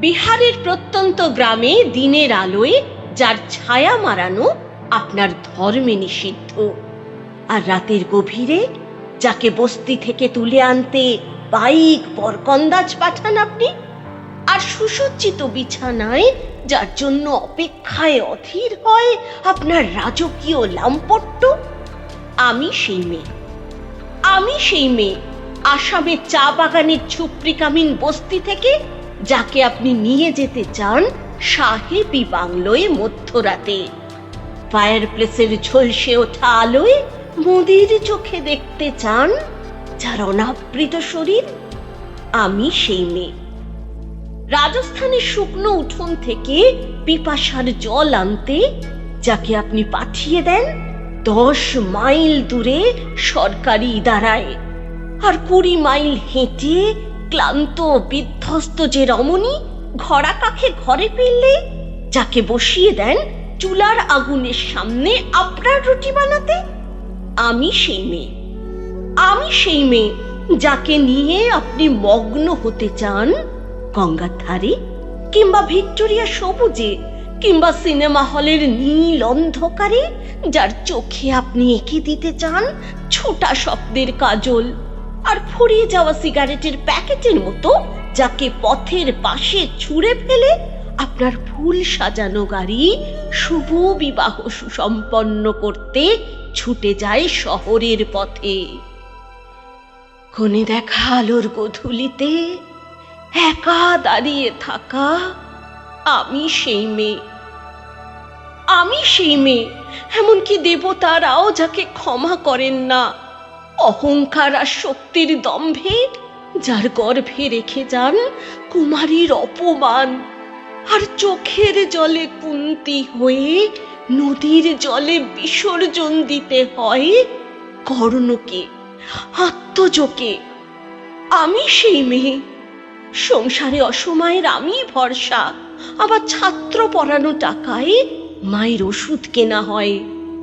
বিহারের প্রত্যন্ত গ্রামে দিনের আলোয় যার ছায়া মারানো আপনার ধর্মে নিষিদ্ধ। আর রাতের গভীরে যাকে বস্তি থেকে তুলে আনতে বাইক, বরকন্দাজ পাঠান আপনি, আর সুসজ্জিত বিছানায় যার জন্য অপেক্ষায় অধীর হয় আপনার রাজকীয় লাম্পট্য, আমি সেই মেয়ে। আমি সেই মেয়ে আসামের চা বাগানের ছুপ্রিকামিন বস্তি থেকে যাকে আপনি নিয়ে যেতে চান সাহেবি বাংলোয় মধ্যরাতে। ফায়ার প্লেসের ঝলসে ওঠা আলোয় মুদির চোখে দেখতে চান যার অনাবৃত শরীর আমি সেই মেয়ে। রাজস্থানের শুকনো উঠোন থেকে পিপাসার জল আনতে যাকে আপনি পাঠিয়ে দেন দশ মাইল দূরে সরকারি ইদারায়। আর কুড়ি মাইল হেঁটে ক্লান্ত, বিধ্বস্ত যে রমণী ঘরা কাখে ঘরে ফিরলে, যাকে বসিয়ে দেন চুলার আগুনের সামনে আপনার রুটি বানাতে, আমি সেই মেয়ে। আমি সেই মেয়ে যাকে নিয়ে আপনি মগ্ন হতে চান গঙ্গার ধারে, কিংবা ভিক্টোরিয়া সবুজে, কিংবা সিনেমা হলের নীল অন্ধকারে, যার চোখে আপনি এঁকে দিতে চান ছোটা শব্দের কাজল। আর ফুরিয়ে যাওয়া সিগারেটের প্যাকেটের মতো, যাকে পথের পাশে ছুঁড়ে ফেলে আপনার ফুল সাজানো গাড়ি শুভ বিবাহ সুসম্পন্ন করতে ছুটে যায় শহরের পথে। কোণে দেখা আলোর গধূলিতে একা দাঁড়িয়ে থাকা আমি সেই মেয়ে। আমি সেই মেয়ে, এমনকি দেবতারাও যাকে ক্ষমা করেন না। অহংকার আর শক্তির দম্ভে, যার গর্ভে রেখে যান কুমারীর অপমান। আর চোখের জলে কুন্তি হয়ে, নদীর জলে বিসর্জন দিতে হয় কর্ণকে, আত্মজোকে। আমি সেই মেয়ে। সংসারে অসময়ের আমি ভরসা। আবার ছাত্র পড়ানো টাকায় মায়ের ওষুধ কেনা হয়।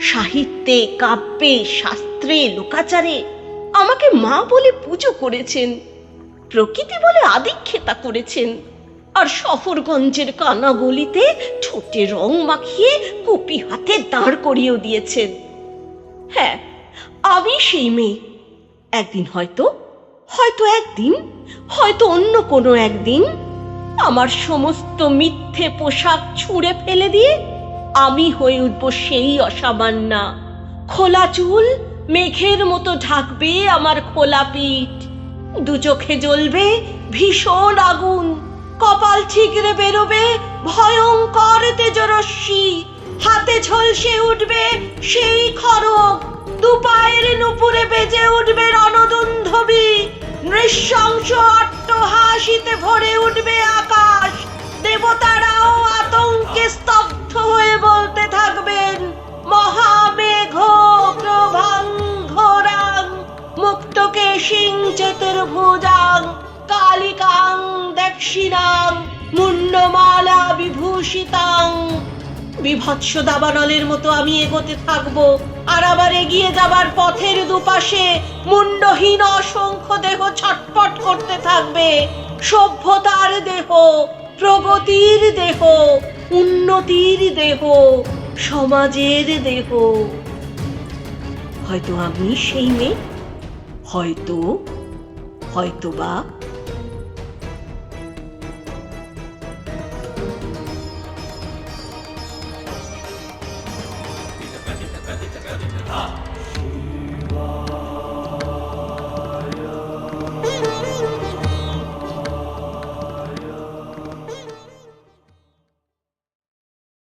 সাহিত্যে, কাব্যে, শাস্ত্রে, লোকাচারে আমাকে মা বলে পুজো করেছেন, প্রকৃতি বলে আদিক্ষেতা করেছেন, আর শহরগঞ্জের কানা গলিতে ঠোঁটে রং মাখিয়ে কুপি হাতে দাঁড় করিয়েও দিয়েছেন। হ্যাঁ আমি সেই মেয়ে। একদিন হয়তো হয়তো একদিন, হয়তো অন্য কোনো একদিন আমার সমস্ত মিথ্যে পোশাক ছুঁড়ে ফেলে দিয়ে আমি হয়ে উঠব সেই অসামান্যা খোলা চুল, মেঘের মতো ঢাকবে আমার খোলা পিঠ। দু চোখে জ্বলবে ভীষণ আগুন। কপাল ঠিকরে বেরোবে ভয়ঙ্কর তেজরশ্মি। হাতে ঝলসে উঠবে সেই খড়গ। দু পায়ের নুপুরে বেজে উঠবে রণদুন্ধবি। নৃশংস অট্টহাসিতে ভরে উঠবে আকাশ। দেবতারাও আতঙ্কে স্তব্ধ দক্ষিণাং মুন্ডমালা বিভূষিতাং। বিভৎস দাবানলের মতো আমি এগোতে থাকব, আর আবার এগিয়ে যাবার পথের দুপাশে মুন্ডহীন অসংখ্য দেহ ছটপট করতে থাকবে। সভ্যতার দেহ, প্রগতির দেহ, উন্নতির দেহ, সমাজের দেহ। হয়তো আমি সেই মেয়ে, হয়তো হয়তো বা